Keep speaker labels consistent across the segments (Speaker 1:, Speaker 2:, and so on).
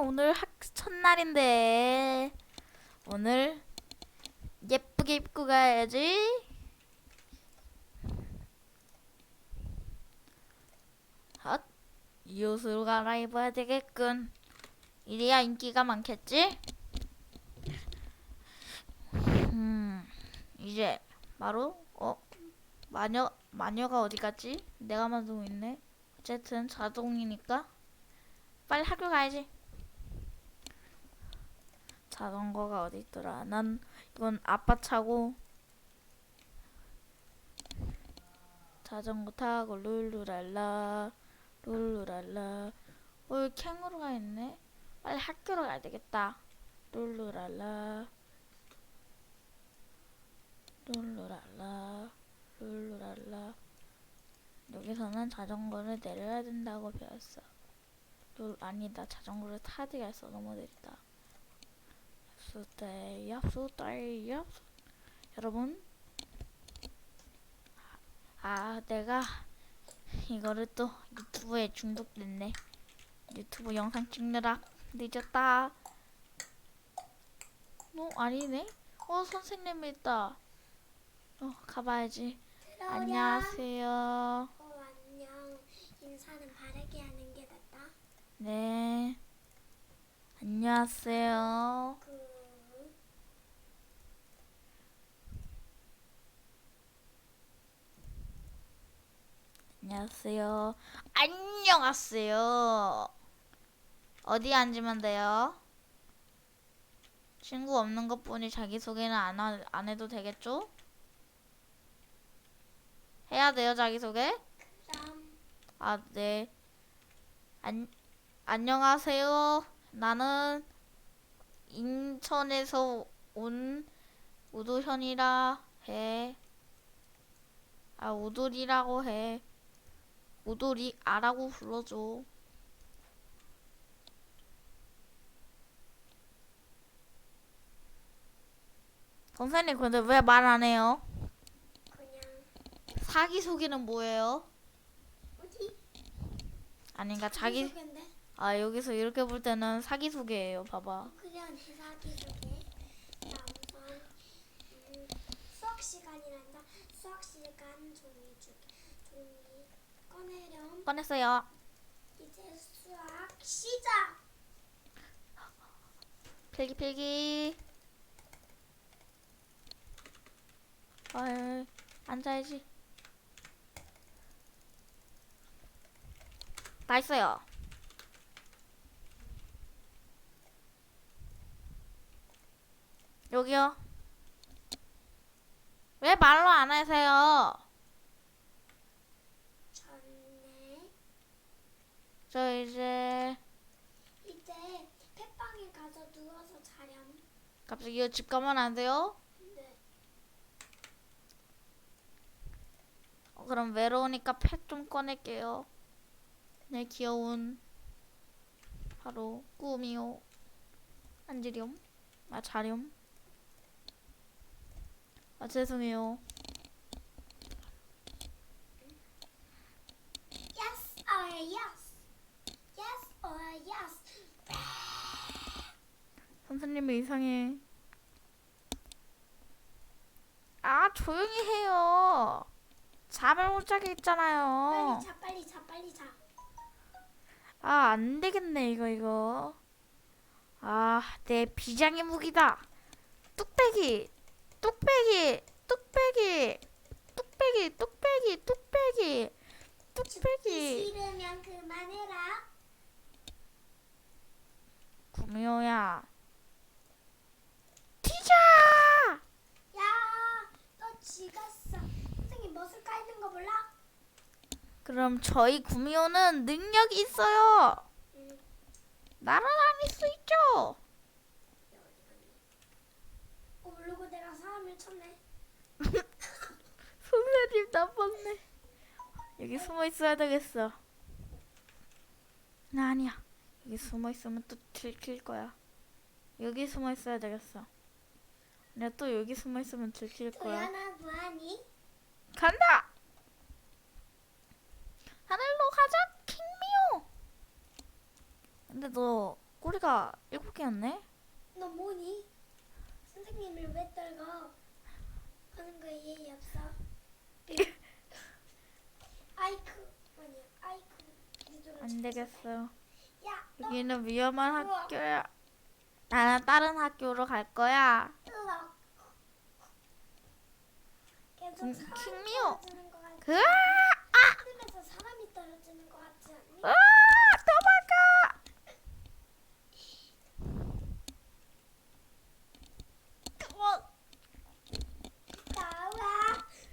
Speaker 1: 오늘 학 첫날인데 오늘 예쁘게 입고 가야지. 헛, 이 옷으로 갈아입어야 되겠군. 이래야 인기가 많겠지? 음, 이제 바로 어 마녀 마녀가 어디 갔지? 내가 만들고 있네. 어쨌든 자동이니까 빨리 학교 가야지. 자전거가 어디 있더라? 난 이건 아빠 차고 자전거 타고 룰루랄라 룰루랄라 어 캥거루가 있네. 빨리 학교로 가야 되겠다. 룰루랄라 룰루랄라 룰루랄라 여기서는 자전거를 내려야 된다고 배웠어. 룰 아니다 자전거를 타지가 했어 너무 느리다. Yap수대 yap수대 yap수 여러분 아 내가 이거를 또 유튜브에 중독됐네. 유튜브 영상 찍느라 늦었다. 어 아니네. 어 선생님 있다. 어 가봐야지. 안녕하세요.
Speaker 2: 어, 안녕. 인사는 바르게 하는 게 낫다.
Speaker 1: 네. 안녕하세요.
Speaker 2: 그
Speaker 1: 안녕하세요. 안녕하세요. 어디 앉으면 돼요? 친구 없는 것 뿐이 자기소개는 안, 하, 안 해도 되겠죠? 해야 돼요, 자기소개? 아, 네. 안, 안녕하세요. 나는 인천에서 온 우도현이라 해. 아, 우돌이라고 해. 우돌이 아라고 불러줘. 선생님, 근데 왜 말 안 해요?
Speaker 2: 그냥
Speaker 1: 사기 소개는 뭐예요?
Speaker 2: 어디?
Speaker 1: 아닌가 자기
Speaker 2: 소개인데?
Speaker 1: 아 여기서 이렇게 볼 때는 사기 소개예요. 봐봐.
Speaker 2: 그냥 내 사기 소개. 나 우선 음, 수학 시간이란다. 수학 시간 종이 주 종이 꺼내렴.
Speaker 1: 꺼냈어요.
Speaker 2: 이제 수학 시작.
Speaker 1: 필기 필기. 아 앉아야지. 다 있어요. 여기요. 왜 말로 안 하세요?
Speaker 2: 전에
Speaker 1: 저 이제
Speaker 2: 이제 폐방에 가서 누워서 자렴.
Speaker 1: 갑자기 집 가면 안 돼요?
Speaker 2: 네.
Speaker 1: 어, 그럼 외로우니까 펫 좀 꺼낼게요. 내 귀여운 바로 꾸미요. 앉으렴. 아 자렴. 아 죄송해요.
Speaker 2: Yes or yes. Yes or yes.
Speaker 1: 선생님이 이상해. 아 조용히 해요. 잠을 못 자게 있잖아요.
Speaker 2: 빨리 자 빨리 자 빨리 자.
Speaker 1: 아, 안 되겠네, 이거, 이거. 아, 내 비장의 무기다. 뚝배기, 뚝배기, 뚝배기, 뚝배기, 뚝배기, 뚝배기, 뚝배기.
Speaker 2: 싫으면 그만해라.
Speaker 1: 구미호야. 튀자!
Speaker 2: 야, 너 지갔어. 선생님 멋을 깔는 거 몰라?
Speaker 1: 그럼 저희 구미호는 능력이 있어요.
Speaker 2: 응.
Speaker 1: 날아다닐 수 있죠?
Speaker 2: 어, 모르고 내가 사람을 쳤네.
Speaker 1: 선생님 나빴네. 여기 숨어 있어야 되겠어. 나 아니야. 여기 숨어 있으면 또 들킬 거야. 여기 숨어 있어야 되겠어. 내가 또 여기 숨어 있으면 들킬 거야.
Speaker 2: 도연아 뭐하니?
Speaker 1: 간다. 꼬리가 일곱 개였네?
Speaker 2: 너 뭐니? 선생님을 왜 떨고 하는 거에 예의 없어? 아이쿠 아니야 아이쿠
Speaker 1: 안 되겠어요.
Speaker 2: 야 너,
Speaker 1: 여기는 위험한. 학교야. 나는 다른 학교로 갈 거야.
Speaker 2: 으악. 계속
Speaker 1: 음,
Speaker 2: 사람이
Speaker 1: 킹미호.
Speaker 2: 떨어지는 것 같지
Speaker 1: 그, 아,
Speaker 2: 하늘에서 사람이 떨어지는 것 같지 않니?
Speaker 1: 아, 도망가! 어,
Speaker 2: 나와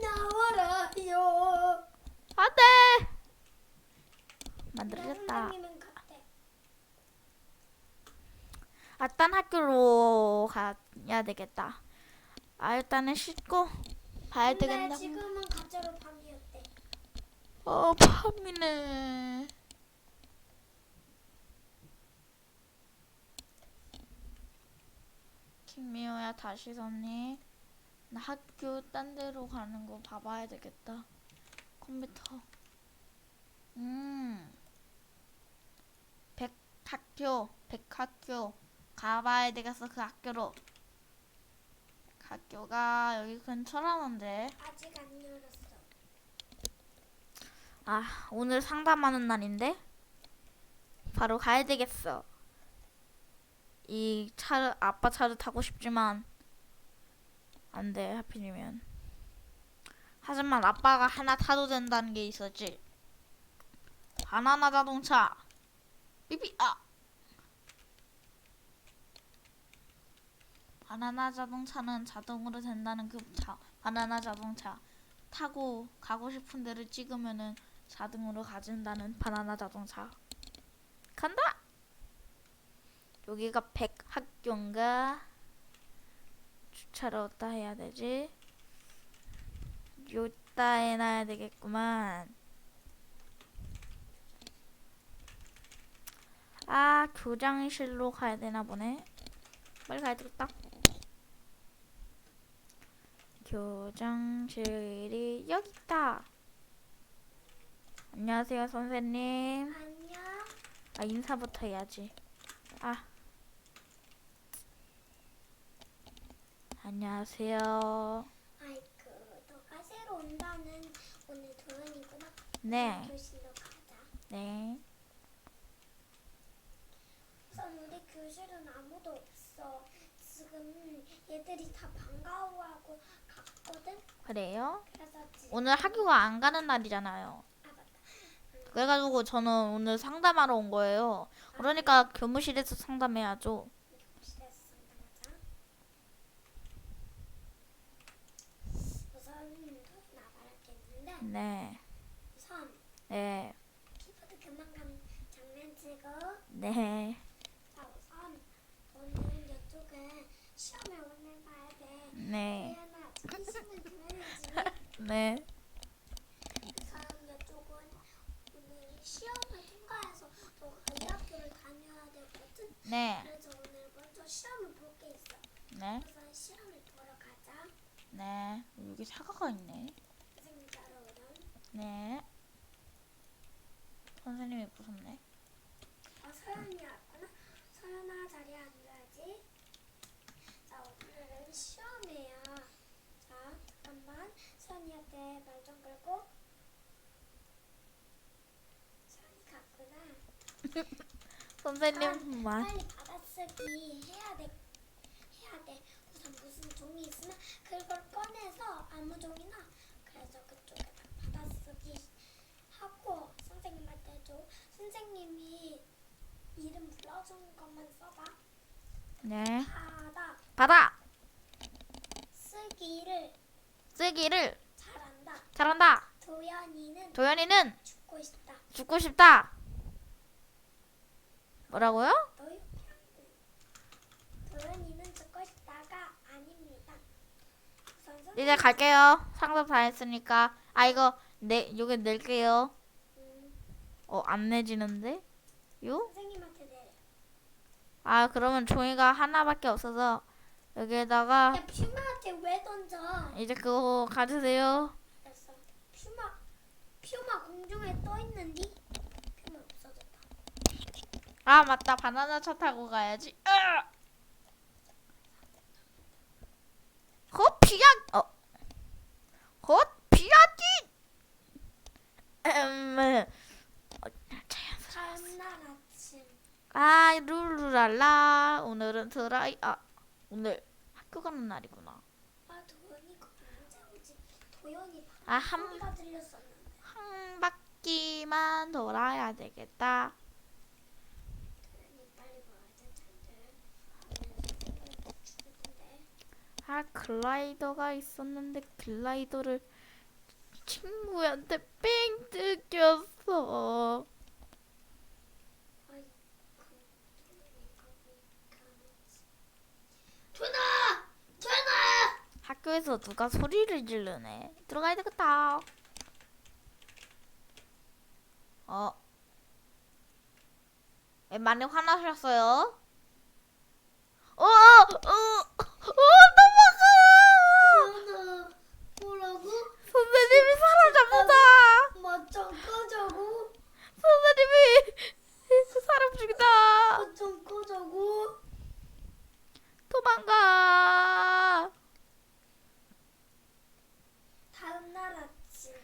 Speaker 2: 나와라요
Speaker 1: 안 돼! 만들어졌다.
Speaker 2: 같대
Speaker 1: 아, 딴 학교로 가야 되겠다. 아, 일단은 씻고
Speaker 2: 근데
Speaker 1: 되겠다.
Speaker 2: 지금은 가짜로 밤이었대
Speaker 1: 어, 밤이네. 김미호야, 다시 섰니? 나 학교 딴 데로 가는 거 봐봐야 되겠다. 컴퓨터. 음. 백학교, 백학교. 가봐야 되겠어, 그 학교로. 그 학교가 여기 근처라는데.
Speaker 2: 아직 안 열었어
Speaker 1: 아, 오늘 상담하는 날인데? 바로 가야 되겠어. 이 차를, 아빠 차를 타고 싶지만, 안 돼, 하필이면. 하지만 아빠가 하나 타도 된다는 게 있었지. 바나나 자동차. 삐삐, 아! 바나나 자동차는 자동으로 된다는 그 자, 바나나 자동차. 타고 가고 싶은 데를 찍으면은 자동으로 가진다는 바나나 자동차. 간다! 여기가 백학교인가? 주차를 어디다 해야 되지? 요따 해놔야 되겠구만. 아, 교장실로 가야 되나 보네. 빨리 가야 되겠다. 교장실이 여기 있다. 안녕하세요, 선생님.
Speaker 2: 안녕
Speaker 1: 아, 인사부터 해야지. 아. 안녕하세요.
Speaker 2: 아이쿠 너가 새로 온다는 오늘 도연이구나
Speaker 1: 네.
Speaker 2: 교실로 가자
Speaker 1: 네.
Speaker 2: 우선 우리 교실은 아무도 없어 지금 얘들이 다 반가워하고 갔거든
Speaker 1: 그래요?
Speaker 2: 그래서 지금
Speaker 1: 오늘 학교가 안 가는 날이잖아요.
Speaker 2: 아 맞다
Speaker 1: 그래가지고 저는 오늘 상담하러 온 거예요. 그러니까 교무실에서 상담해야죠.
Speaker 2: 교실에서 상담하자 우선 게 있는데
Speaker 1: 네.
Speaker 2: 우선
Speaker 1: 네.
Speaker 2: 키보드 그만 감 장난치고
Speaker 1: 네.
Speaker 2: 자 우선 너는 이쪽에 시험을 오늘 봐야 돼
Speaker 1: 네. 네.
Speaker 2: 우선 이쪽은 오늘 시험을 통과해서 너가 이 학교를 다녀야 되거든
Speaker 1: 네.
Speaker 2: 그래서 오늘 먼저 시험을 볼 게 있어
Speaker 1: 네.
Speaker 2: 우선 시험을 보러 가자
Speaker 1: 네. 여기 사과가 있네.
Speaker 2: 선생님 따라오렴
Speaker 1: 네. 선생님이 무섭네.
Speaker 2: 아 서연이 왔구나 서연아 자리에 앉아야지 자 시험이에요 자 잠깐만 서연이한테 말 좀 걸고 서연이 갔구나
Speaker 1: 선생님 말.
Speaker 2: 빨리 받아쓰기 해야 돼 해야 돼 우선 무슨 종이 있으면 그걸 꺼내서 아무 종이나 그래서 그쪽에다 받아쓰기 하고 선생님한테 줘 선생님이 이름 불러주는 것만 써봐
Speaker 1: 네.
Speaker 2: 받아
Speaker 1: 받아.
Speaker 2: 쓰기를
Speaker 1: 쓰기를
Speaker 2: 잘한다
Speaker 1: 잘한다.
Speaker 2: 도연이는
Speaker 1: 도연이는
Speaker 2: 죽고 싶다
Speaker 1: 죽고 싶다. 뭐라고요?
Speaker 2: 너희 도연이는 죽고 싶다가 아닙니다
Speaker 1: 이제 갈게요. 상담 다 했으니까. 아 이거 내 여기 낼게요.
Speaker 2: 음,
Speaker 1: 어 안 내지는데? 요?
Speaker 2: 선생님한테 내려
Speaker 1: 아 그러면 종이가 하나밖에 없어서 여기에다가
Speaker 2: 야 퓨마 한테 왜 던져?
Speaker 1: 이제 그거 가지세요.
Speaker 2: 알았어. 퓨마 퓨마 공중에 떠 있는디? 퓨마 없어졌다.
Speaker 1: 아아 맞다 바나나 차 타고 가야지. 으아! 헛 피야 어. 헛 피야지. 음. 어, 자연스러워.
Speaker 2: 다음 날 아침
Speaker 1: 아 룰루랄라 오늘은 드라이 아 오늘 학교 가는 날이구나.
Speaker 2: 아
Speaker 1: 아, 한-
Speaker 2: 소리가 들렸었는데
Speaker 1: 한 바퀴만 돌아야 되겠다.
Speaker 2: 빨리 죽을 텐데
Speaker 1: 아 글라이더가 있었는데 글라이더를 친구한테 뺑 뜯겼어.
Speaker 2: 아이 그 도연이가 왜 가는지 도연아! 도연아!
Speaker 1: 학교에서 누가 소리를 지르네. 들어가야 되겠다. 어. 왜 많이 화나셨어요? 어, 어, 어, 어, 넘어가!
Speaker 2: 뭐라고?
Speaker 1: 선생님이 사람 잡는다!
Speaker 2: 맞짱 꺼자고?
Speaker 1: 선생님이 사람 죽인다!
Speaker 2: 맞짱 꺼자고?
Speaker 1: 도망가!
Speaker 2: 다음 날 아침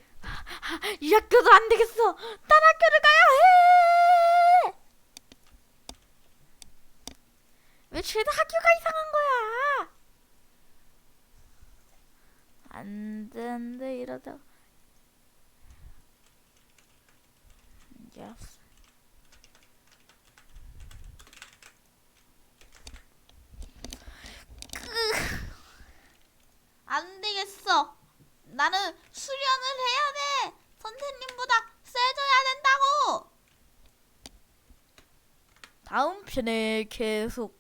Speaker 1: 이 학교도 안 되겠어! 딴 학교를 가야 해! 왜 죄다 학교가 이상한 거야? 안 되는데 이러다 yes. 안 되겠어. 나는 수련을 해야 돼. 선생님보다 다음 편에 계속